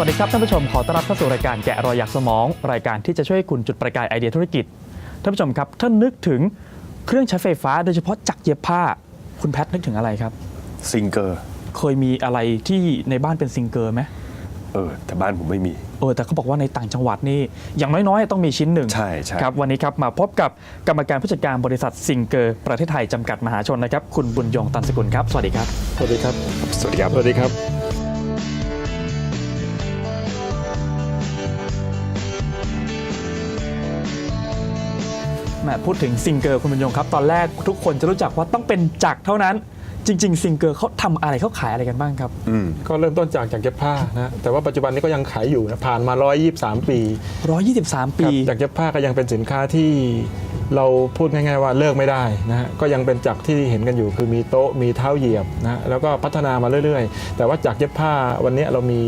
สวัสดีครับท่านผู้ชมขอต้อนรับเข้าสู่รายการแกะรอยอยากสมอง รายการที่จะช่วยให้คุณจุดประกายไอเดียธุรกิจท่านผู้ชมครับถ้านึกถึงเครื่องใช้ไฟฟ้าโดยเฉพาะจักรเย็บผ้า คุณแพทนึกถึงอะไรครับซิงเกอร์เคยมีอะไรที่ในบ้านเป็นซิงเกอร์ไหมเออแต่บ้านผมไม่มีเออแต่เขาบอกว่าในต่างจังหวัดนี่อย่างน้อยๆ ต้องมีชิ้นหนึ่งใช่ใช่ครับวันนี้ครับมาพบกับกรรมการผู้จัดการบริษัทซิงเกอร์ประเทศไทยจำกัดมหาชนนะครับ คุณบุญยงตันสกุลครับสวัสดีครับสวัสดีครับสวัสดีครับสวัสดีครับ มพูดถึงซิงเกอร์คุณบุญยงครับ ตอนแรกทุกคนจะรู้จักว่าต้องเป็นจักรเท่านั้น จริง ๆ ซิงเกอร์เขาทำอะไรเขาขายอะไรกันบ้างครับอืมก็เริ่มต้นจากจากเย็บผ้านะแต่ว่าปัจจุบันนี้ก็ยังขายอยู่นะผ่านมา 123 ปี123ปีครับจากเย็บผ้าก็ยังเป็นสินค้าที่เราพูดง่ายๆว่าเลิกไม่ได้นะฮะก็ยังเป็นจักรที่เห็นกันอยู่คือมีโต๊ะมีเท้าเหยียบนะฮะแล้วก็พัฒนามาเรื่อยๆ แต่ว่าจากเย็บผ้าวันนี้เรามี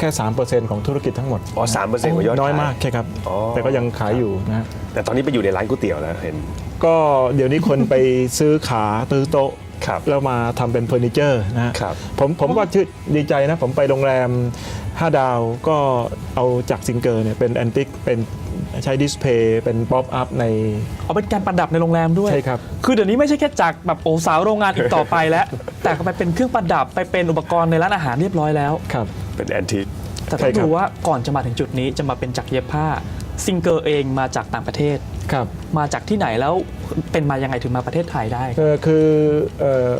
แค่ 3%ของธุรกิจทั้งหมดอ๋อสามเปอร์เซ็นต์ของยอดน้อยขมากแค่ครับ อ๋อ แต่ก็ยังขายอยู่นะฮะแต่ตอนนี้ไปอยู่ในร้านก๋วยเตี๋ยวแล้วเห็น ก็เดี๋ยวนี้คนไปซื้อขาซื้อโต๊ะ ครับแล้วมาทำเป็นเฟอร์นิเจอร์นะฮะครับผมผมก็ชื่นดีใจนะ ผมไปโรงแรม 5 ดาวก็เอาจากซิงเกอร์เนี่ยเป็นแอนติกเป็นใช้ดิสเพย์เป็นป๊อปอัพใน เอาเป็นการประดับในโรงแรมด้วยใช่ครับ คือเดี๋ยวนี้ไม่ใช่แค่จักรแบบโอสาวโรงงานอีกต่อไปแล้ว แต่ก็ไปเป็นเครื่องประดับไปเป็นอุปกรณ์ในร้านอาหารเรียบร้อยแล้ว ครับ เป็นแอนทิแต่ใช่ต้องครับดูว่าก่อนจะมาถึงจุดนี้จะมาเป็นจักรเย็บผ้าซิงเกอร์เองมาจากต่างประเทศ ครับมาจากที่ไหนแล้วเป็นมายังไงถึงมาประเทศไทยได้ เอ่อคือเอ่อ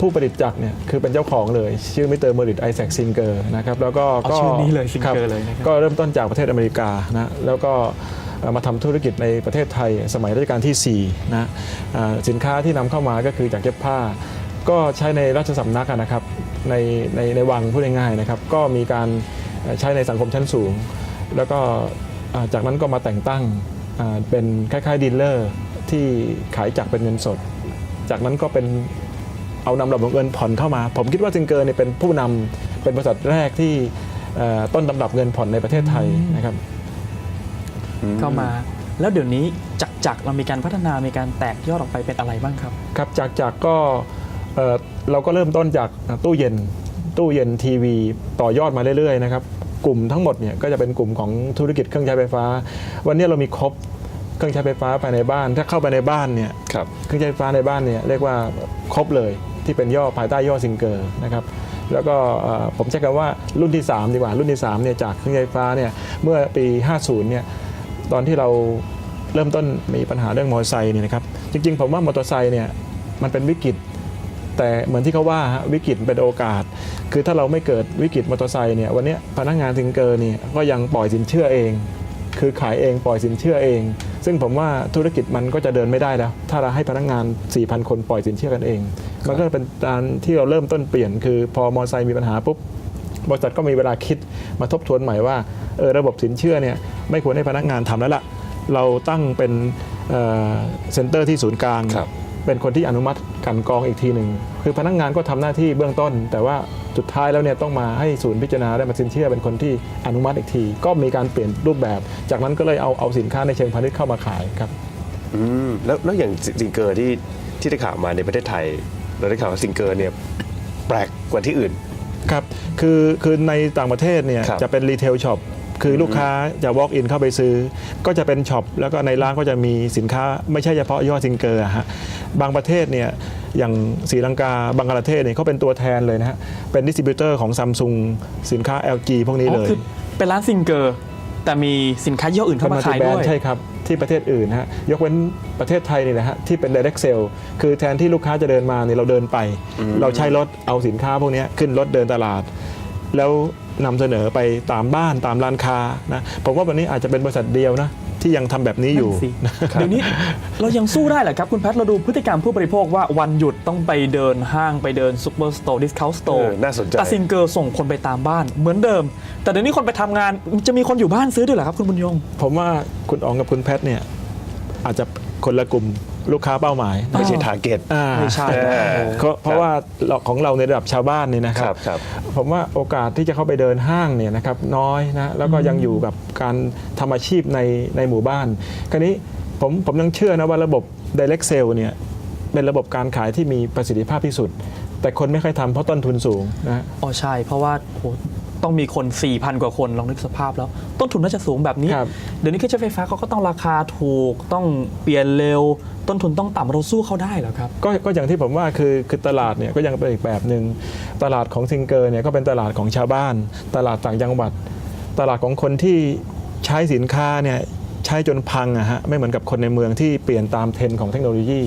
ผู้ประดิษฐ์จักรเนี่ยคือเป็นเจ้าของเลย ชื่อมิสเตอร์เมอริตไอแซคซิงเกอร์นะครับแล้วก็เอาก็ชื่อนี้เลย Singer ครับเลยนะครับ ก็เริ่มต้นจากประเทศอเมริกานะแล้วก็เอ่อมาทำธุรกิจในประเทศไทย สมัยรัชกาลที่4นะอ่าสินค้าที่นำเข้ามาก็คือจากเย็บผ้า ก็ใช้ในราชสำนักอะนะครับ ในในในวังพูดง่ายๆนะครับ ก็มีการเอ่อใช้ในสังคมชั้นสูง แล้วก็อ่าจากนั้นก็มาแต่งตั้งอ่าเป็นคล้ายๆดีลเลอร์ที่ขายจักรเป็นเงินสด จากนั้นก็เป็นเอานำระบบเงินผ่อนเข้ามา ผมคิดว่าซิงเกอร์เนี่ยเป็นผู้นำเป็นบริษัทแรกที่เอ่อต้นตำรับเงินผ่อนในประเทศไทยนะครับเข้ามาแล้วเดี๋ยวนี้จักรจักรเรามีการพัฒนามีการแตกยอดออกไปเป็นอะไรบ้างครับ ครับจากจากก็ เอ่อเราก็เริ่มต้นจากตู้เย็น ตู้เย็นทีวีต่อยอดมาเรื่อยๆนะครับกลุ่มทั้งหมดเนี่ยก็จะเป็นกลุ่มของธุรกิจเครื่องใช้ไฟฟ้า วันนี้เรามีครบเครื่องใช้ไฟฟ้าภายในบ้าน ถ้าเข้าไปในบ้านเนี่ยครับเครื่องใช้ไฟฟ้าในบ้านเนี่ยเรียกว่าครบเลยที่เป็นย่อภายใต้ย่อซิงเกอร์นะครับแล้วก็เอ่อผมใช้คำว่ารุ่นที่ 3 ดีกว่ารุ่นที่3เนี่ยจากเครื่องใช้ไฟฟ้าเนี่ยเมื่อปี 50เนี่ยตอนที่เราเริ่มต้นมีปัญหาเรื่องมอเตอร์ไซค์เนี่ยนะครับจริงๆ ผมว่ามอเตอร์ไซค์เนี่ยมันเป็นวิกฤต แต่เหมือนที่เขาว่าฮะวิกฤตเป็นโอกาส คือถ้าเราไม่เกิดวิกฤตมอเตอร์ไซค์เนี่ยวันนี้พนักงานซิงเกอร์เนี่ยก็ยังปล่อยสินเชื่อเอง คือขายเองปล่อยสินเชื่อเอง ซึ่งผมว่าธุรกิจมันก็จะเดินไม่ได้แล้ว ถ้าเราให้พนักงาน 4,000 คนปล่อยสินเชื่อกันเอง มันก็เป็นการที่เราเริ่มต้นเปลี่ยน คือพอมอเตอร์ไซค์มีปัญหาปุ๊บบริษัทก็มีเวลาคิดมาทบทวนใหม่ว่าเออระบบสินเชื่อเนี่ยไม่ควรให้พนักงานทำแล้วล่ะ เราตั้งเป็นเซ็นเตอร์ที่ศูนย์กลางครับ เป็นคนที่อนุมัติกลันกรองอีกทีหนึ่งคือพนักงานก็ทำหน้าที่เบื้องต้น แต่ว่าสุดท้ายแล้วเนี่ยต้องมาให้ศูนย์พิจารณาและมาสินเชื่อเป็นคนที่อนุมัติอีกที ก็มีการเปลี่ยนรูปแบบ จากนั้นก็เลยเอาเอาสินค้าในเชิงพาณิชย์เข้ามาขายครับอืมแล้วแล้วอย่างซิงเกอร์ที่ที่ได้ข่าวมาในประเทศไทย เราได้ข่าวว่าซิงเกอร์เนี่ยแปลกกว่าที่อื่นครับคือคือในต่างประเทศเนี่ยครับจะเป็นรีเทลช็อป คือลูกค้าจะ walk in เข้าไปซื้อ ก็จะเป็นช็อปแล้วก็ในร้านก็จะมีสินค้า ไม่ใช่เฉพาะยอดซิงเกอร์อะฮะบางประเทศเนี่ยอย่างศรีลังกาบังกลาเทศเนี่ยเขาเป็นตัวแทนเลยนะฮะเป็นดิสติบิวเตอร์ของซัมซุงสินค้า LG พวกนี้อ๋เลอยคือเป็นร้านซิงเกอร์แต่มีสินค้ายี่ห้ออื่นเข้ามาขายแบรด้นวยด์ใช่ครับ ที่ประเทศอื่นนะฮะยกเว้นประเทศไทยนี่แหละฮะที่เป็น direct sale คือแทนที่ลูกค้าจะเดินมาเนี่ยเราเดินไป เราใช้รถเอาสินค้าพวกเนี้ยขึ้นรถเดินตลาด แล้วนำเสนอไปตามบ้านตามร้านค้านะผมว่าวันนี้อาจจะเป็นบริษัทเดียวนะที่ยังทำแบบนี้อยู่นั่นสิเดี๋ยวนี้เรายังสู้ได้เหรอครับ คุณแพทย์เราดูพฤติกรรมผู้บริโภคว่าวันหยุดต้องไปเดินห้างไปเดินซูเปอร์สโตร์ดิสคาวสโตเอร์อน่าสนใจแต่ซิงเกอร์ส่งคนไปตามบ้านเหมือนเดิม แต่เดี๋ยวนี้คนไปทำงานจะมีคนอยู่บ้านซื้อด้วยเหรอครับคุณบุญยง ผมว่าคุณอ๋องกับคุณแพทย์เนี่ยอาจจะคนละกลุ่ม ลูกค้าเป้าหมาย ไม่ใช่ทาร์เก็ต อ่าไม่ใช่เออเพราะเพราะว่าเราของเราในระดับชาวบ้านเนี่ยนะคครัรับบครับ ผมว่าโอกาสที่จะเข้าไปเดินห้างเนี่ยนะครับน้อยนะแล้วก็ยังอยู่กับการทำอาชีพในในหมู่บ้านคราวนี้ผมผมยังเชื่อนะว่าระบบ direct sale เนี่ยเป็นระบบการขายที่มีประสิทธิภาพที่สุด แต่คนไม่ค่อยทำเพราะต้นทุนสูงนะ อ๋อใช่ เพราะว่าโห ต้องมีคน 4,000 กว่าคนลองนึกสภาพแล้ว ต้นทุนน่าจะสูงแบบนี้ ครับ เดี๋ยวนี้เครื่องใช้ไฟฟ้าเขาก็ต้องราคาถูกต้องเปลี่ยนเร็ว ต้นทุนต้องต่ำเราสู้เขาได้เหรอครับ ก็ก็อย่างที่ผมว่าคือคือตลาดเนี่ยก็ยังเป็นอีกแบบหนึ่งตลาดของซิงเกอร์เนี่ยก็เป็นตลาดของชาวบ้าน ตลาดต่างจังหวัด ตลาดของคนที่ใช้สินค้าเนี่ยใช้จนพังอะฮะไม่เหมือนกับคนในเมืองที่เปลี่ยนตามเทรนด์ของเทคโนโลยี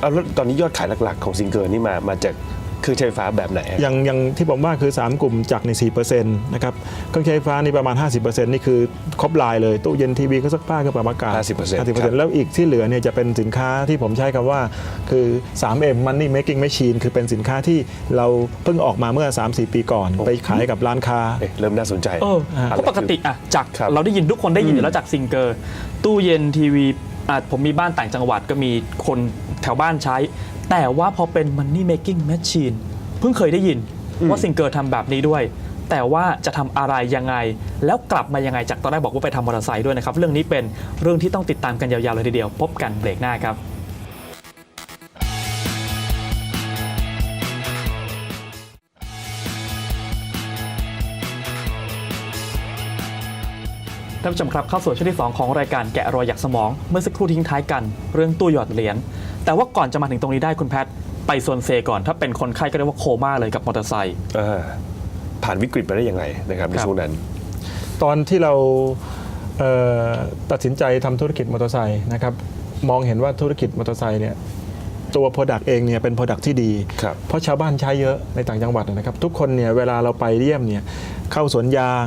เอาแล้วตอนนี้ยอดขายหลัก ๆ ของซิงเกิลนี่มามาจาก เครื่องใช้ไฟฟ้าแบบไหนอะอย่างอย่างที่ผมว่าคือ 3 กลุ่มจากใน4%นะครับเครื่องใช้ไฟฟ้านี่ประมาณ 50%นี่คือครบลายเลยตู้เย็นทีวีเครื่องซักผ้าเครื่องปรับอากาศ50% 50%แล้วอีกที่เหลือเนี่ยจะเป็นสินค้าที่ผมใช้คำว่าคือ 3M Money Making Machine คือเป็นสินค้าที่เราเพิ่งออกมาเมื่อ 3-4 ปีก่อน ไปขายกับร้านค้าเอ๊ะเริ่มน่าสนใจเอออะไรเพราะปกติอะจากครับเราได้ยินทุกคนได้ยินอยู่แล้วจากซิงเกอร์ตู้เย็นทีวีอะผมมีบ้านต่างจังหวัดก็มีคนแถวบ้านใช้ แต่ว่าพอเป็น Money Making Machine เพิ่งเคยได้ยินว่าซิงเกอร์ทำแบบนี้ด้วย แต่ว่าจะทำอะไรยังไง แล้วกลับมายังไงจากตอนแรกบอกว่าไปทำมอเตอร์ไซค์ด้วยนะครับ เรื่องนี้เป็นเรื่องที่ต้องติดตามกันยาวๆเลยทีเดียว พบกันเบรกหน้าครับท่านผู้ชมครับเข้าสู่ช่วงที่ 2 ของรายการแกะรอยหยักสมอง เมื่อสักครู่ทิ้งท้ายกัน เรื่องตู้หยอดเหรียญ แต่ว่าก่อนจะมาถึงตรงนี้ได้คุณแพทย์ไปโซนเซก่อนถ้าเป็นคนไข้ก็เรียกว่าโคม่าเลยกับมอเตอร์ไซค์อ่าผ่านวิกฤตมาได้ยังไงนะครับในครับช่วงนั้น ตอนที่เราเอ่อตัดสินใจทำธุรกิจมอเตอร์ไซค์นะครับมองเห็นว่าธุรกิจมอเตอร์ไซค์เนี่ยตัว Product เองเนี่ยเป็น Product ที่ดีครับเพราะชาวบ้านใช้เยอะในต่างจังหวัดนะครับ ทุกคนเนี่ยเวลาเราไปเยี่ยมเนี่ยเข้าสวนยาง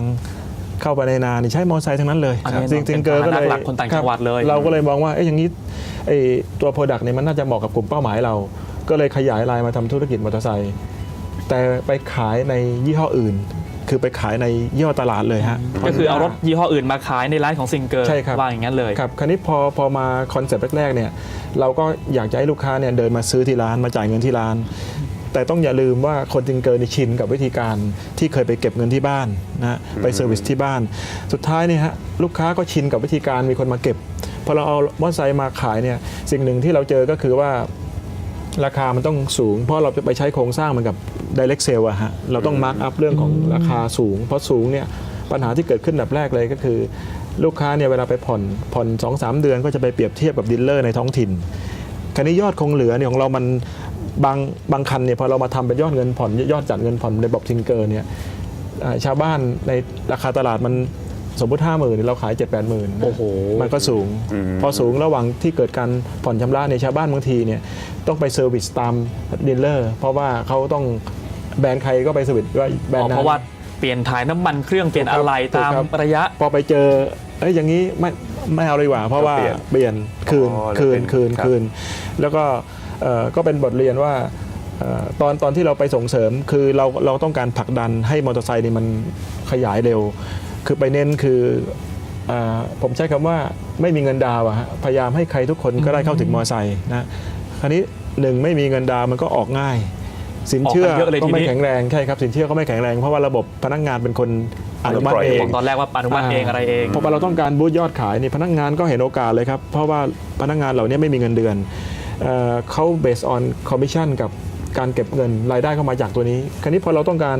เข้าไปในนานี่ใช้มอเตอร์ไซค์ทั้งนั้นเลยอันนี้จริงๆเกิดก็เลยเป็นพาหนะหลักคนต่างจังหวัดเลยครับเราก็เลยมองว่าเอ้ยอย่างนี้ไอ้ตัว Product เนี่ยมันน่าจะเหมาะกับกลุ่มเป้าหมายเรา ก็เลยขยายลายมาทำธุรกิจมอเตอร์ไซค์แต่ไปขายในยี่ห้ออื่น คือไปขายในยี่ห้อตลาดเลยฮะก็คือเอารถยี่ห้ออื่นมาขายในร้านของซิงเกอร์ใช่ครับว่าอย่างนั้นเลยครับคราวนี้พอพอมาคอนเซ็ปต์แรกๆเนี่ยเราก็อยากจะให้ลูกค้าเนี่ยเดินมาซื้อที่ร้านมาจ่ายเงินที่ร้าน แต่ต้องอย่าลืมว่าคนจิงเกินชินกับวิธีการที่เคยไปเก็บเงินที่บ้านนะฮะไปเซอร์วิสที่บ้าน สุดท้ายเนี่ยฮะลูกค้าก็ชินกับวิธีการมีคนมาเก็บพอเราเอามอเตอร์ไซค์มาขายเนี่ยสิ่งหนึ่งที่เราเจอก็คือว่าราคามันต้องสูง เพราะเราจะไปใช้โครงสร้างเหมือนกับ direct sale อะฮะเราต้องมาร์กอัพเรื่องของราคาสูง เพราะสูงเนี่ยปัญหาที่เกิดขึ้นอันดับแรกเลยก็คือ ลูกค้าเนี่ยเวลาไปผ่อนผ่อน2อสเดือนก็จะไปเปรียบเทียบกับดีลเลอร์ในท้องถิ่นคราวนี้ยอดคงเหลือเนี่ยของเรามัน บางบางคันเนี่ยพอเรามาทำเป็นยอดเงินผ่อนยอดจัดเงินผ่อนในบบทิงเกอร์เนี่ยอ่าชาวบ้านในราคาตลาดมันสมมติห้าหมื่นเราขาย7จ็ดแปดหมื่นโอ้โหมันก็สูง พอสูงระหว่างที่เกิดการผ่อนชำระเนี่ยชาวบ้านบางทีเนี่ยต้องไปเซอร์วิสตามดีลเลอร์เพราะว่าเขาต้องแบรนด์ใครก็ไปเซอร์วิสว่าแบรนด์นั้นเพราะว่าเปลี่ยนถ่ายน้ำมันเครื่องเปลี่ยนอะไรถูกตามครับระยะ พอไปเจอเอ้ยอย่างนี้ไม่ไม่เอาเลยดีกว่า เพราะว่าเปลี่ยนเปลี่ยนคืนอ๋อแล้วคืนเป็นคืนครับคืน แล้วก็เอ่อ ก็เป็นบทเรียนว่าเอ่อตอนตอนที่เราไปส่งเสริมคือเราเราต้องการผลักดันให้มอเตอร์ไซค์นี่มันขยายเร็ว คือไปเน้นคือเอ่อผมใช้คำว่าไม่มีเงินดาวน์อะฮะพยายามให้ใครทุกคนก็ได้เข้าถึงมอเตอร์ไซค์นะคราวนี้หนึ่งไม่มีเงินดาวน์มันก็ออกง่าย สินเชื่อออกกันเยอะเลยก็ไม่ทีนี้แข็งแรงใช่ครับสินเชื่อก็ไม่แข็งแรงเพราะว่าระบบพนักงานเป็นคนอนุมัติปล่อยเอเองงตอนแรกว่าอนุมัติเองอะไรเองพอเราต้องการบูตยอดขายนี่พนักงานก็เห็นโอกาสเลยครับเพราะว่าพนักงานเหล่านี้ไม่มีเงินเดือน เอ่อเขา based on commission กับการเก็บเงินรายได้เข้ามาจากตัวนี้ คราวนี้พอเราต้องการ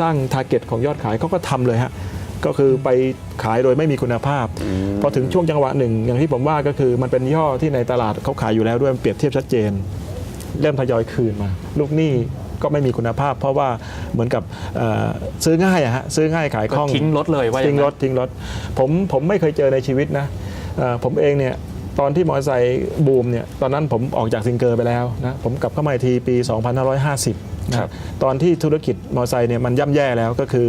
สร้าง target ของยอดขายเขาก็ทำเลยฮะก็คือไปขายโดยไม่มีคุณภาพ พอถึงช่วงจังหวะหนึ่ง อย่างที่ผมว่าก็คือมันเป็นยี่ห้อที่ในตลาดเขาขายอยู่แล้วด้วยมันเปรียบเทียบชัดเจน เริ่มทยอยคืนมา ลูกหนี้ก็ไม่มีคุณภาพ เพราะว่าเหมือนกับเอ่อซื้อง่ายอะฮะซื้อง่ายขายคล่องก็ทิ้งรถเลยว่าอย่างนั้นทิ้งรถทิ้งรถผมผมไม่เคยเจอในชีวิตนะเอ่อผมเองเนี่ย ตอนที่มอเตอร์ไซค์บูมเนี่ยตอนนั้นผมออกจากซิงเกอร์ไปแล้วนะผมกลับเข้ามาอีกทีปี 2550นะครับตอนที่ธุรกิจมอเตอร์ไซค์เนี่ยมันย่ำแย่แล้วก็คือ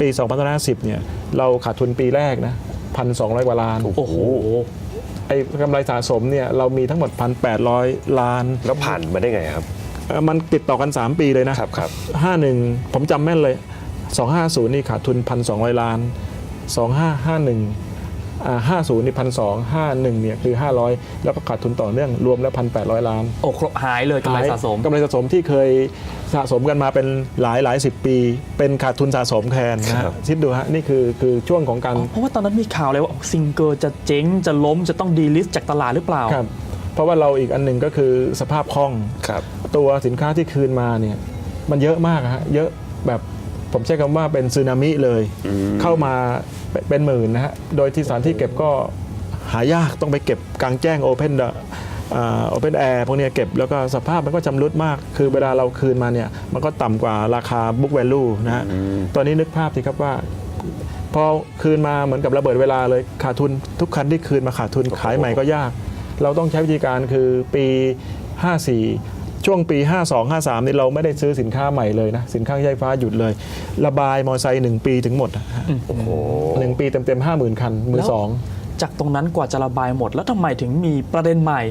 ปี 2550เนี่ยเราขาดทุนปีแรกนะพันสองกว่าล้านโอ้โหไอ้กำไรสะสมเนี่ยเรามีทั้งหมด 1,800 ล้าน แล้วผ่านมาได้ไงครับเอ่อมันติดต่อกัน 3 ปีเลยนะครับครับ51 ผมจำแม่นเลย 250 นี่ขาดทุน 1,200 ล้าน 2551 อ่า50นี่1,200 51เนี่ยคือ 500 แล้วก็ขาดทุนต่อเนื่องรวมแล้ว1,800ล้านโอ้ครบหายเลยกำไรสะสมกำไรสะสมที่เคยสะสมกันมาเป็นหลายหลายสิบปี เป็นขาดทุนสะสมแทนนะครัฮะบคิดดูฮะนี่คือคือช่วงของการอ๋อเพราะว่าตอนนั้นมีข่าวเลยว่าซิงเกิลจะเจ๊งจะล้มจะต้องดีลิสต์จากตลาดหรือเปล่าครับเพราะว่าเราอีกอันหนึ่งก็คือสภาพคล่องครับตัวสินค้าที่คืนมาเนี่ยมันเยอะมากอะฮะเยอะแบบ ผมใช้คำว่าเป็นสึนามิเลย เข้ามาเป็นเป็นหมื่นนะฮะ โดยที่สถานที่เก็บก็หายากต้องไปเก็บกลางแจ้งโอเพนโอเพนแอร์พวกเนี้ยเก็บแล้วก็สภาพมันก็จำรุดมาก คือเวลาเราคืนมาเนี่ย มันก็ต่ำกว่าราคา book value นะฮะ ตอนนี้นึกภาพสิครับว่า พอคืนมาเหมือนกับระเบิดเวลาเลยขาดทุนทุกคันที่คืนมาขาดทุนขายใหม่ก็ยาก เราต้องใช้วิธีการคือปี 54 ช่วงปี 52 53นี่เราไม่ได้ซื้อสินค้าใหม่เลยนะ สินค้าใช้ไฟฟ้าหยุดเลย ระบายมอเตอร์ไซค์หนึ่งปีถึงหมดอะฮะโอ้โหหนึ่งปีเต็มๆห้าหมื่นคัน มือสอง จากตรงนั้นกว่าจะระบายหมด แล้วทำไมถึงมีประเด็นใหม่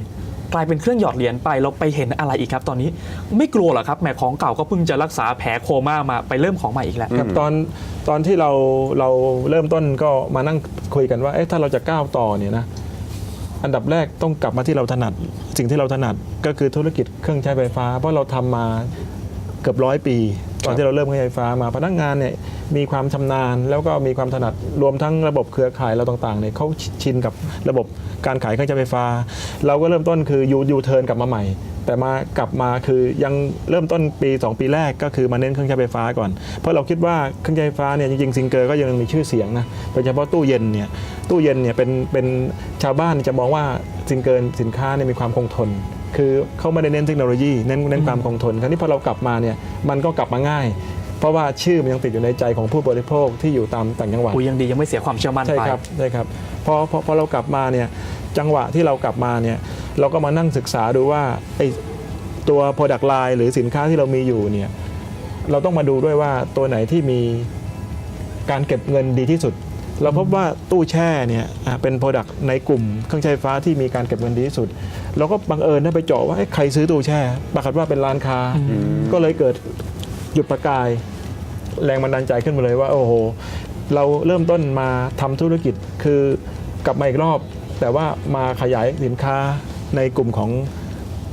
กลายเป็นเครื่องหยอดเหรียญไปเราไปเห็นอะไรอีกครับ ตอนนี้ไม่กลัวเหรอครับแหมของเก่าก็เพิ่งจะรักษาแผลโคม่ามาไปเริ่มของใหม่อีกแล้ว ครับตอนตอนที่เราเราเริ่มต้นก็มานั่งคุยกันว่าเอ๊ะถ้าเราจะก้าวต่อเนี่ยนะ อันดับแรกต้องกลับมาที่เราถนัด สิ่งที่เราถนัดก็คือธุรกิจเครื่องใช้ไฟฟ้า เพราะเราทำมาเกือบร้อยปี ตอนที่เราเริ่มเครื่องใช้ไฟฟ้ามาพนักงานเนี่ยมีความชำนาญ แล้วก็มีความถนัดรวมทั้งระบบเครือข่ายเราต่างๆเนี่ยเขาชินกับระบบการขายเครื่องใช้ไฟฟ้า เราก็เริ่มต้นคือยูยูเทิร์นกลับมาใหม่ แต่มากลับมาคือยังเริ่มต้นปี 2 ปีแรกก็คือมาเน้นเครื่องใช้ไฟฟ้าก่อน เพราะเราคิดว่าเครื่องใช้ไฟฟ้าเนี่ยจริงๆซิงเกอร์ก็ยังมีชื่อเสียงนะโดยเฉพาะตู้เย็นเนี่ยตู้เย็นเนี่ยเป็นเป็นชาวบ้านจะมองว่าซิงเกิลสินค้าเนี่ยมีความคงทน คือเขาไม่ได้เน้นเทคโนโลยีเน้นเน้นความคงทน คราวนี้พอเรากลับมาเนี่ยมันก็กลับมาง่ายเพราะว่าชื่อมันยังติดอยู่ในใจของผู้บริโภคที่อยู่ตามต่างจังหวัดอุยยังดียังไม่เสียความเชื่อมั่นใช่ไปครับใช่ครับพอพอพอเรากลับมาเนี่ยจังหวะที่เรากลับมาเนี่ย เราก็มานั่งศึกษาดูว่าไอตัว Product Line หรือสินค้าที่เรามีอยู่เนี่ยเราต้องมาดูด้วยว่าตัวไหนที่มีการเก็บเงินดีที่สุด เราพบว่าตู้แช่เนี่ยเป็น Product ในกลุ่มเครื่องใช้ไฟฟ้าที่มีการเก็บเงินดีที่สุด เราก็บังเอิญได้ไปเจาะว่าใครซื้อตู้แช่ ปรากฏว่าเป็นร้านค้า ก็เลยเกิดหยุดประกาย แรงบันดาลใจขึ้นมาเลยว่าโอ้โหเราเริ่มต้นมาทำธุรกิจคือกลับมาอีกรอบ แต่ว่ามาขยายสินค้า ในกลุ่มของ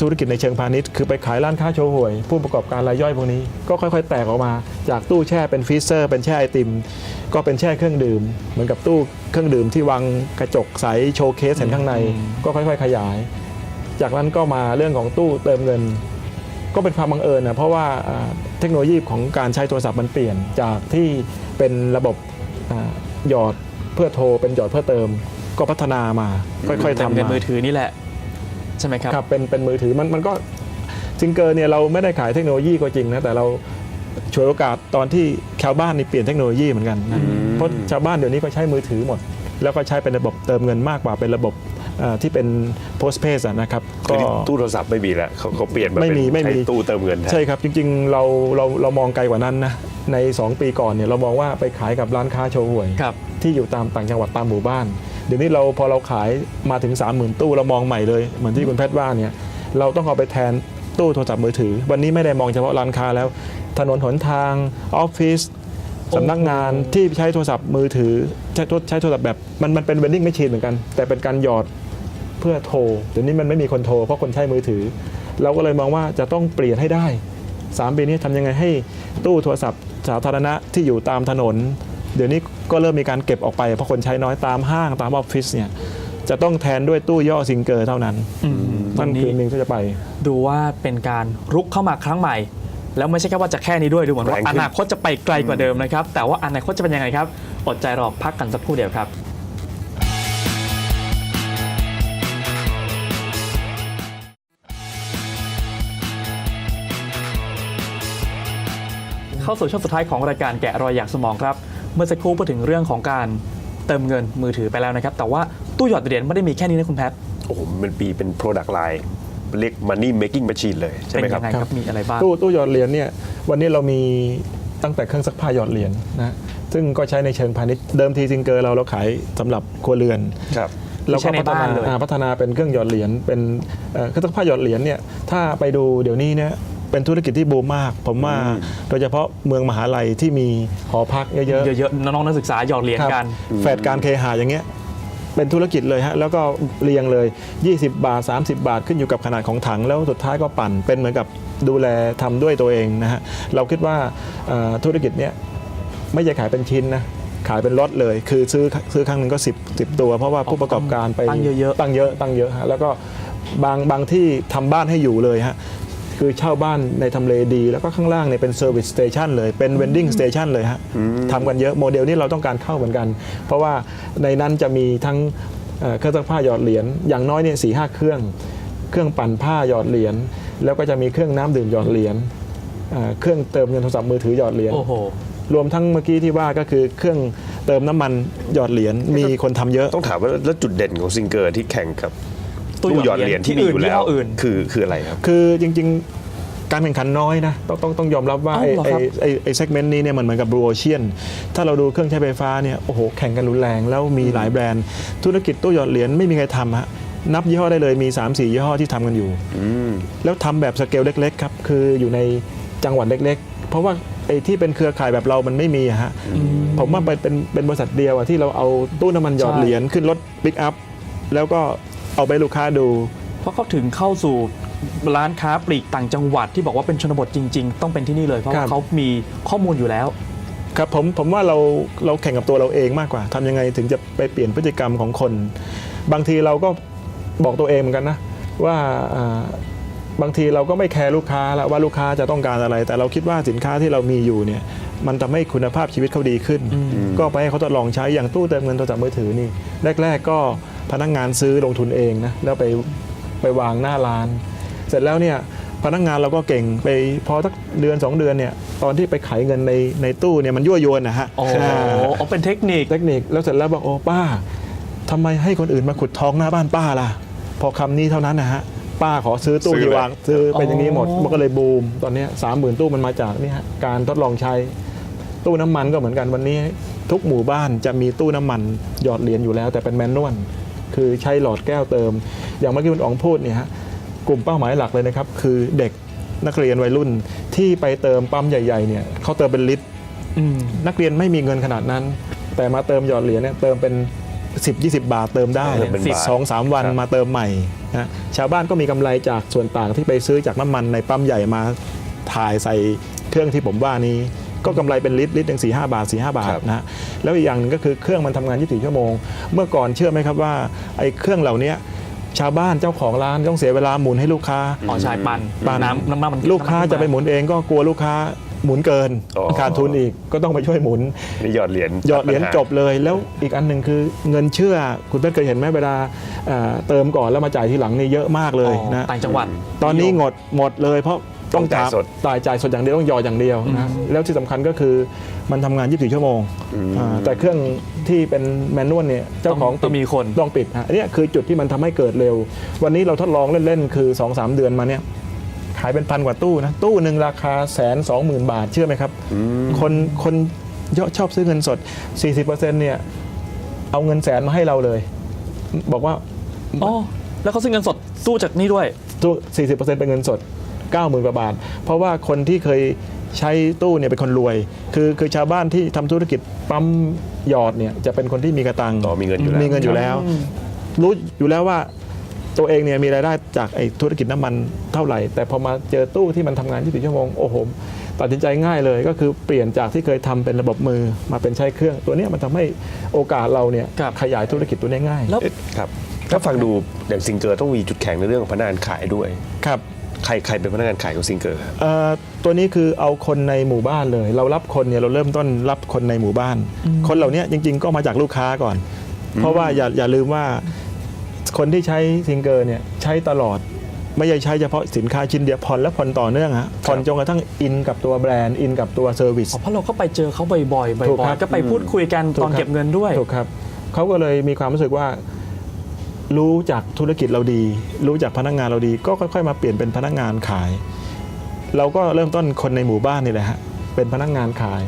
ธุรกิจในเชิงพาณิชย์คือไปขายร้านค้าโชว์หวย ผู้ประกอบการรายย่อยพวกนี้ก็ค่อยๆ แตกออกมา จากตู้แช่เป็นฟรีเซอร์ เป็นแช่ไอติม ก็เป็นแช่เครื่องดื่ม เหมือนกับตู้เครื่องดื่มที่วางกระจกใสโชว์เคสเห็นข้างใน ก็ค่อยๆ ขยาย จากนั้นก็มาเรื่องของตู้เติมเงิน ก็เป็นความบังเอิญนะเพราะว่าเทคโนโลยีของการใช้โทรศัพท์มันเปลี่ยนจากที่เป็นระบบหยอดเพื่อโทรเป็นหยอดเพื่อเติม ก็พัฒนามาค่อยๆทำในมือถือนี่แหละ ใช่ไหมครับครับเป็นเป็นมือถือมันมันก็ซิงเกอร์เนี่ยเราไม่ได้ขายเทคโนโลยีก็จริงนะแต่เราฉวยโอกาสตอนที่ชาวบ้านนี่เปลี่ยนเทคโนโลยีเหมือนกันนะเพราะชาวบ้านเดี๋ยวนี้ก็ใช้มือถือหมด แล้วก็ใช้เป็นระบบเติมเงินมากกว่าเป็นระบบอ่าที่เป็น post paid อะนะครับคืก็อตู้โทรศัพท์ไม่มีแล้วเขาเขาเปลี่ยนมาไม่เป็นมีไม่มีใช้ตู้เติมเงินแทนใช่ครับ จริงๆเราเราเรามองไกลกว่านั้นนะใน 2 ปีก่อนเนี่ยเรามองว่าไปขายกับร้านค้าโชว์หวยครับที่อยู่ตามต่างจังหวัดตามหมู่บ้าน เดี๋ยวนี้เราพอเราขายมาถึง 30,000 ตู้เรามองใหม่เลย เหมือนที่คุณแพทย์ว่าเนี่ยเราต้องเอาไปแทนตู้โทรศัพท์มือถือ วันนี้ไม่ได้มองเฉพาะร้านค้าแล้ว ถนนหนทางออฟฟิศสำนักงานที่ใช้โทรศัพท์มือถือ ใช้โทรใช้โทรศัพท์แบบมันมันเป็นเวนดิ้งไม่ชีนเหมือนกัน แต่เป็นการหยอดเพื่อโทรเดี๋ยวนี้มันไม่มีคนโทรเพราะคนใช้มือถือ เราก็เลยมองว่าจะต้องเปลี่ยนให้ได้ 3 ปีนี้ทำยังไงให้ตู้โทรศัพท์สาธารณะที่อยู่ตามถนน เดี๋ยวนี้ก็เริ่มมีการเก็บออกไปเพราะคนใช้น้อยตามห้างตามออฟฟิศเนี่ยจะต้องแทนด้วยตู้ย่อซิงเกอร์เท่านั้นอืมวันั่นนนี้คือหนึ่งที่จะไป ดูว่าเป็นการรุกเข้ามาครั้งใหม่ แล้วไม่ใช่แค่ว่าจะแค่นี้ด้วยดูเหมือนว่าแรงอขึ้นนาคตจะไปไกลกว่าเดิมนะครับ แต่ว่าอนาคตจะเป็นยังไงครับอดใจรอพักกันสักครู่เดียวครับเข้าสู่ช่วงสุดท้ายของรายการแกะรอยอยากสมองครับ เมื่อสักครู่พูดถึงเรื่องของการเติมเงินมือถือไปแล้วนะครับ แต่ว่าตู้หยอดเหรียญไม่ได้มีแค่นี้นะคุณแพทโอ้โหมันปีเป็น product line เรียก money making machine เลยใช่ไหเป็มนครัยับงไงครับ มีอะไรบ้าง ตู้ตู้หยอดเหรียญเนี่ยวันนี้เรามีตั้งแต่เครื่องซักผ้าหยอดเหรียญนะซึ่งก็ใช้ในเชิงพาณิชย์เดิมทีซิงเกอร์เราเราขายสำหรับครัวเรือน ครับ เราใช้ก็ในพัฒบ้านนาเลยอ่าพัฒนาเป็นเครื่องหยอดเหรียญเป็นเอ่อเครื่องซักผ้าหยอดเหรียญเนี่ยถ้าไปดูเดี๋ยวนี้เนี่ย เป็นธุรกิจที่บูมมาก ผมว่าอืมโดยเฉพาะเมืองมหาลัยที่มีหอพักเยอะเยอะๆน้องๆนักศึกษาหยอดเหรียญครับกันแฟดการเคหาอย่างเงี้ยเป็นธุรกิจเลยฮะแล้วก็เรียงเลย 20 บาท 30 บาทขึ้นอยู่กับขนาดของถัง แล้วสุดท้ายก็ปั่นเป็นเหมือนกับดูแลทำด้วยตัวเองนะฮะเราคิดว่าเอ่อธุรกิจเนี้ยไม่ใช่ขายเป็นชิ้นนะขายเป็นล็อตเลย คือซื้อซื้อครั้งหนึ่งก็ 10 10 ตัว เพราะว่าผู้ประกอบการไปตั้งเยอะๆตั้งเยอะตั้งเยอะฮะแล้วก็บางบางที่ทำบ้านให้อยู่เลยฮะ คือเช่าบ้านในทำเลดี แล้วก็ข้างล่างเนี่ยเป็นเซอร์วิสสเตชันเลยเป็นเวนดิ้งสเตชันเลยฮะทำกันเยอะโมเดลนี้เราต้องการเข้าเหมือนกัน เพราะว่าในนั้นจะมีทั้งเอ่อเครื่องซักผ้าหยอดเหรียญอย่างน้อยเนี่ยสี่ห้าเครื่อง เครื่องปั่นผ้าหยอดเหรียญแล้วก็จะมีเครื่องน้ำดื่มหยอดเหรียญเอ่อเครื่องเติมเงินโทรศัพท์มือถือหยอดเหรียญโอ้โหรวมทั้งเมื่อกี้ที่ว่าก็คือเครื่องเติมน้ำมันหยอดเหรียญมีคนทำเยอะต้องถามว่าแล้วจุดเด่นของซิงเกอร์ที่แข่งกับ ตู้ตู้หหยยออดดเหเหรีรียยญญที่ที่มีอยู่อื่นแล้วยี่ห้ออื่นคือคืออะไรครับ คือจริง ๆ การแข่งขันน้อยนะต้องต้องต้องยอมรับว่าอ๋อไอ้เหรอไอ้ครับไอ้ไอ้เซกเมนต์นี้เนี่ยมันเหมือนกับ Blue Ocean ถ้าเราดูเครื่องใช้ไฟฟ้าเนี่ยโอ้โหแข่งกันรุนแรงแล้วมีหลายแบรนด์ ธุรกิจตู้หยอดเหรียญไม่มีใครทำฮะนับยี่ห้อได้เลยมี 3 4 ยี่ห้อที่ทำกันอยู่แล้วทำแบบสเกลเล็กๆครับคืออยู่ในจังหวัดเล็ก ๆ เพราะว่าไอ้ที่เป็นเครือข่ายแบบเรามันไม่มีอะฮะผมว่าเป็นเป็นเป็นบริษัทเดียวอะที่เราเอาตู้น้ำมันหยอดใช่เหรียญขึ้นรถปิกอัพแล้วก็ เอาไปให้ลูกค้าดู เพราะเขาถึงเข้าสู่ร้านค้าปลีกต่างจังหวัดที่บอกว่าเป็นชนบทจริง ๆ ต้องเป็นที่นี่เลยเพราะครัว่าบ เขามีข้อมูลอยู่แล้ว ครับผมผมว่าเราเราแข่งกับตัวเราเองมากกว่าทำยังไงถึงจะไปเปลี่ยนพฤติกรรมของคน บางทีเราก็บอกตัวเองเหมือนกันนะว่าอ่าบางทีเราก็ไม่แคร์ลูกค้าละว่าลูกค้าจะต้องการอะไร แต่เราคิดว่าสินค้าที่เรามีอยู่เนี่ยมันทำให้คุณภาพชีวิตเขาดีขึ้น ก็ไปให้เขาทดลองใช้อย่างตู้เติมเงินโทรศัพท์มือถือนี่แรก ๆ ก็ พนักงานซื้อลงทุนเองนะแล้วไปไปวางหน้าร้าน เสร็จแล้วเนี่ยพนักงานเราก็เก่งไปพอสักเดือน 2 เดือนเนี่ยตอนที่ไปไขเงินในในตู้เนี่ยมันยั่วยวนนะฮะโอ้โหอ่าอ๋อเป็นเทคนิคเทคนิคแล้วเสร็จแล้วบอกโอ้ป้าทำไมให้คนอื่นมาขุดทองหน้าบ้านป้าล่ะ พอคำนี้เท่านั้นนะฮะป้าขอซื้อตู้ซื้อที่เลยวางซื้อเป็นอย่างนี้หมดอ๋อมันก็เลยบูม ตอนเนี้สามหมื่นตู้มันมาจากนี่ฮะการทดลองใช้ตู้น้ำมันก็เหมือนกันวันนี้ ทุกหมู่บ้านจะมีตู้น้ำมันหยอดเหรียญอยู่แล้วแต่เป็นแมนนวล คือใช้หลอดแก้วเติม อย่างเมื่อกี้คุณอ๋องพูดเนี่ยฮะกลุ่มเป้าหมายหลักเลยนะครับ คือเด็กนักเรียนวัยรุ่นที่ไปเติมปั๊มใหญ่ๆเนี่ยเขาเติมเป็นลิตรอืมนักเรียนไม่มีเงินขนาดนั้น แต่มาเติมหยอดเหรียญเนี่ยเติมเป็น 10 20 บาทเติมได้เติมเป็นบาทสองสามวันครับมาเติมใหม่นะชาวบ้านก็มีกำไรจากส่วนต่างที่ไปซื้อจากน้ำมันในปั๊มใหญ่มาถ่ายใส่เครื่องที่ผมว่านี้ ก็กำไรเป็นลิตรลิตรหนึ่งสี่ห้าบาทสี่ห้าบาทครับนะแล้วอีกอย่างหนึ่งก็คือเครื่องมันทำงาน24ชั่วโมง เมื่อก่อนเชื่อไหมครับว่าไอ้เครื่องเหล่านี้ชาวบ้านเจ้าของร้านต้องเสียเวลาหมุนให้ลูกค้าอ๋อใช่ปั่นปั่นน้ำน้ำมันลูกค้าจะไปหมุนเองก็กลัวลูกค้าหมุนเกินอ๋อขาดทุนอีกก็ต้องไปช่วยหมุนนี่หยอดเหรียญหยอดเหรียญจบเลย แล้วอีกอันหนึ่งคือเงินเชื่อคุณเพชรเคยเห็นไหมเวลาเอ่อเติมก่อนแล้วมาจ่ายทีหลังนี่เยอะมากเลยอ๋อนะต่างจังหวัดตอนนี้งดหมดเลยเพราะ ต้องต้องจ่ายสดจ่ายจ่ายสดอย่างเดียวต้องหยอดอย่างเดียวนะแล้วที่สำคัญก็คือมันทำงาน 24 ชั่วโมงอ่าแต่เครื่องที่เป็นแมนนวลเนี่ยเจ้าของต้องมีคนต้องปิดฮะอันเนี้ยคือจุดที่มันทำให้เกิดเร็ว วันนี้เราทดลองเล่น ๆ คือ 2-3 เดือนมาเนี่ยขายเป็นพันกว่าตู้นะตู้หนึ่งราคาแสนสองหมื่นบาทเชื่อไหมครับ คนคนเยอะชอบซื้อเงินสด 40%เนี่ยเอาเงินแสนมาให้เราเลย บอกว่าอ๋อแล้วเขาซื้อเงินสดสู้จากนี่ด้วยตู้40%เป็นเงินสด 90,000กว่าบาท เพราะว่าคนที่เคยใช้ตู้เนี่ยเป็นคนรวย คือคือชาวบ้านที่ทำธุรกิจปั๊มหยอดเนี่ยจะเป็นคนที่มีกระตังอ๋อมีเงินอยู่แล้วมีเงินอยู่แล้ว รู้อยู่แล้วว่าตัวเองเนี่ยมีรายได้จากไอ้ธุรกิจน้ำมันเท่าไหร่ แต่พอมาเจอตู้ที่มันทำงาน 24 ชั่วโมง โอ้โหตัดสินใจง่ายเลยก็คือเปลี่ยนจากที่เคยทำเป็นระบบมือมาเป็นใช้เครื่อง ตัวเนี้ยมันทำให้โอกาสเราเนี่ยครับขยายธุรกิจตัวเนี้ยง่ายแล้วเอ๊ะครับถ้าฟังดูอย่างซิงเกอร์ต้องมีจุดแข็งในเรื่องของพนักงานขายด้วยครับ ใครใครเป็นพนักงานขายของซิงเกอร์เอ่อตัวนี้คือเอาคนในหมู่บ้านเลย เรารับคนเนี่ยเราเริ่มต้นรับคนในหมู่บ้าน คนเหล่านี้จริง ๆ ก็มาจากลูกค้าก่อน เพราะว่าอย่าอย่าลืมว่าคนที่ใช้ซิงเกอร์เนี่ยใช้ตลอดไม่ใช่ใช้เฉพาะสินค้าชิ้นเดียวผ่อนและผ่อนต่อเนื่องฮะผ่อนจนกระทั่งอินกับตัวแบรนด์อินกับตัวเซอร์วิสอ๋อเพราะเราก็ไปเจอเขาบ่อยๆถูกบ่อครัยบๆก็ไปพูดคุยกันตอนเก็บเงินด้วยถูกครับเขาก็เลยมีความรู้สึกว่า รู้จากธุรกิจเราดี รู้จากพนักงานเราดี ก็ค่อย ๆ มาเปลี่ยนเป็นพนักงานขาย เราก็เริ่มต้นคนในหมู่บ้านนี่แหละฮะเป็นพนักงานขาย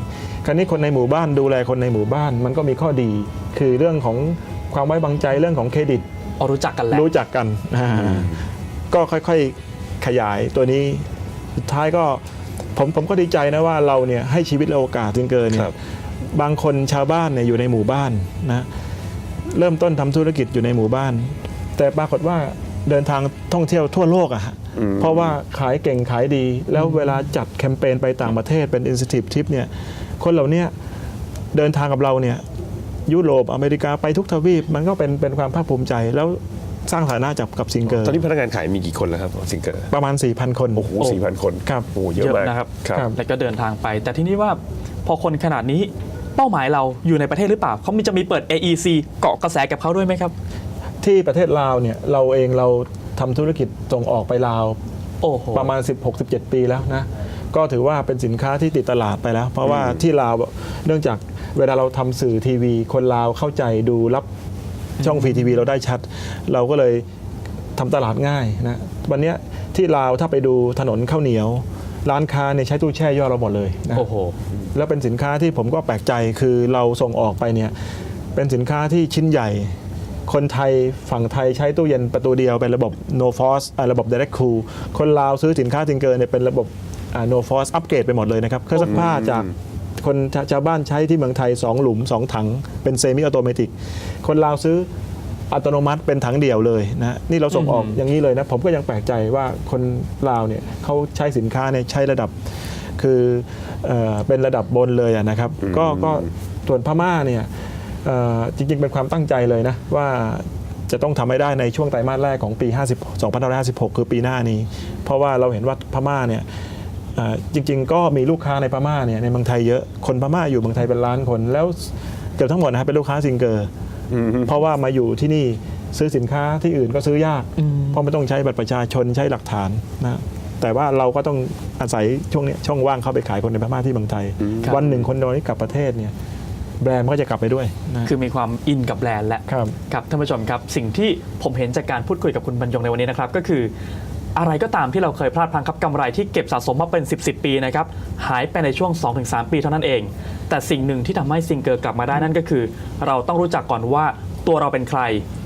คราวนี้คนในหมู่บ้านดูแลคนในหมู่บ้าน มันก็มีข้อดี คือเรื่องของความไว้วางใจเรื่องของเครดิตอ๋อรู้จักกันแล้วรู้จักกันอ่าก็ค่อยๆขยายตัวนี้สุดท้ายก็ผมผมก็ดีใจนะว่าเราเนี่ยให้ชีวิตและโอกาสจริงเกินเนี่ครัยบบางคนชาวบ้านเนี่ยอยู่ในหมู่บ้านนะ เริ่มต้นทำธุรกิจอยู่ในหมู่บ้าน แต่ปรากฏว่าเดินทางท่องเที่ยวทั่วโลกอะฮะอืมเพราะว่าขายเก่งขายดี แล้วเวลาจัดแคมเปญไปต่างประเทศเป็น incentive trip เนี่ยคนเหล่าเนี้ยเดินทางกับเราเนี่ยยุโรปอเมริกาไปทุกทวีปมันก็เป็นเป็นความภาคภูมิใจแล้วสร้างฐานะจับกับซิงเกอร์ตอนนี้พนักงานขายมีกี่คนแล้วครับซิงเกอร์ประมาณ 4,000 คนโอ้โหสี่พันคนครับโอ้โหเยอะมากเยอะนะครับครับครับแล้วก็เดินทางไป แต่ที่นี่ว่าพอคนขนาดนี้ เป้าหมายเราอยู่ในประเทศหรือเปล่าเขามีจะมีเปิด AEC เกาะกระแสกับเขาด้วยไหมครับ ที่ประเทศลาวเนี่ยเราเองเราทำธุรกิจส่งออกไปลาว โอ้โห ประมาณ 16-17 ปีแล้วนะ ก็ถือว่าเป็นสินค้าที่ติดตลาดไปแล้ว เพราะว่าที่ลาวเนื่องจากเวลาเราทำสื่อทีวี คนลาวเข้าใจดูรับช่องฟรีทีวีเราได้ชัด เราก็เลยทำตลาดง่ายนะวันเนี้ยที่ลาวถ้าไปดูถนนข้าวเหนียว ร้านค้าเนี่ยใช้ตู้แช่ย่อเราหมดเลยนะ โอ้โห แล้วเป็นสินค้าที่ผมก็แปลกใจคือเราส่งออกไปเนี่ยเป็นสินค้าที่ชิ้นใหญ่ คนไทยฝั่งไทยใช้ตู้เย็นประตูเดียวเป็นระบบ no force อ่าระบบ direct cool คนลาวซื้อสินค้าทิงเกอร์เนี่ยเป็นระบบอ่า no force อัปเกรดไปหมดเลยนะครับ เครื่องซักผ้าจากคนชาชาวบ้านใช้ที่เมืองไทย 2 หลุม 2 ถังเป็นเซมิออโตเมติกคนลาวซื้ออัตโนมัติเป็นถังเดี่ยวเลยนะนี่เราส่งออกอย่างนี้เลยนะ ผมก็ยังแปลกใจว่าคนลาวเนี่ยเขาใช้สินค้าเนี่ยใช้ระดับ คือเออเป็นระดับบนเลยอะนะครับก็ก็ส่วนพม่าเนี่ยเอ่อจริงๆ เป็นความตั้งใจเลยนะว่าจะต้องทำให้ได้ในช่วงไตรมาสแรกของปี 50 2556 คือปีหน้านี้ เพราะว่าเราเห็นว่าพม่าเนี่ยเอ่อจริง ๆ ก็มีลูกค้าในพม่าเนี่ยในเมืองไทยเยอะคนพม่าอยู่เมืองไทยเป็นล้านคนแล้วเกือบทั้งหมดนะครับเป็นลูกค้าซิงเกอร์เพราะว่ามาอยู่ที่นี่ซื้อสินค้าที่อื่นก็ซื้อยากอืมเพราะไม่ต้องใช้บัตรประชาชนใช้หลักฐานนะ แต่ว่าเราก็ต้องอาศัยช่วงเนี้ยช่องว่างเข้าไปขายคนในพม่าที่เมืองไทยครับวันหนึ่งคนน้อยกลับประเทศเนี่ยแบรนด์มันก็จะกลับไปด้วยนะคือมีความอินกับแบรนด์และครับครับท่านผู้ชมครับ สิ่งที่ผมเห็นจากการพูดคุยกับคุณบรรยงในวันนี้นะครับ ก็คืออะไรก็ตามที่เราเคยพลาดพลั้งครับกำไรที่เก็บสะสมมาเป็น 10 10ปีนะครับหายไปในช่วง 2-3 ปีเท่านั้นเอง แต่สิ่งหนึ่งที่ทำให้ซิงเกิลกลับมาได้นั่นก็คือ เราต้องรู้จักก่อนว่า ตัวเราเป็นใคร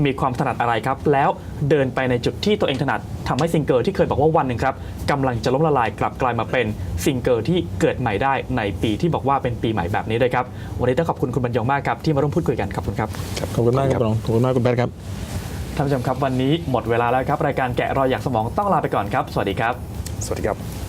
มีความถนัดอะไรครับ แล้วเดินไปในจุดที่ตัวเองถนัดทำให้ซิงเกิลที่เคยบอกว่าวันหนึ่งครับกำลังจะล้มละลายกลับกลายมาเป็นซิงเกิลที่เกิดใหม่ได้ในปีที่บอกว่าเป็นปีใหม่แบบนี้ด้วยครับ วันนี้ต้องขอบคุณคุณบรรยงมากครับที่มาร่วมพูดคุยกันขอบคุณครับ ขอบคุณมากครับน้องขอบคุณมากคุณแบทครับ ท่านผู้ชมครับวันนี้หมดเวลาแล้วครับ รายการแกะรอยอยากสมองต้องลาไปก่อนครับ สวัสดีครับ สวัสดีครับ